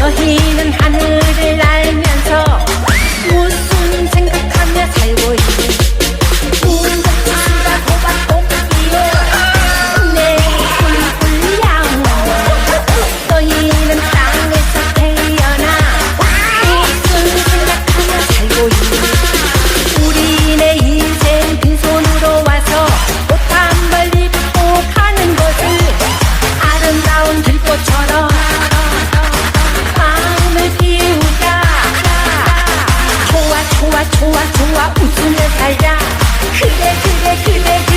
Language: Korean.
너희는 하늘 좋아 좋아 웃으며 살자 그래 그래 그래 그래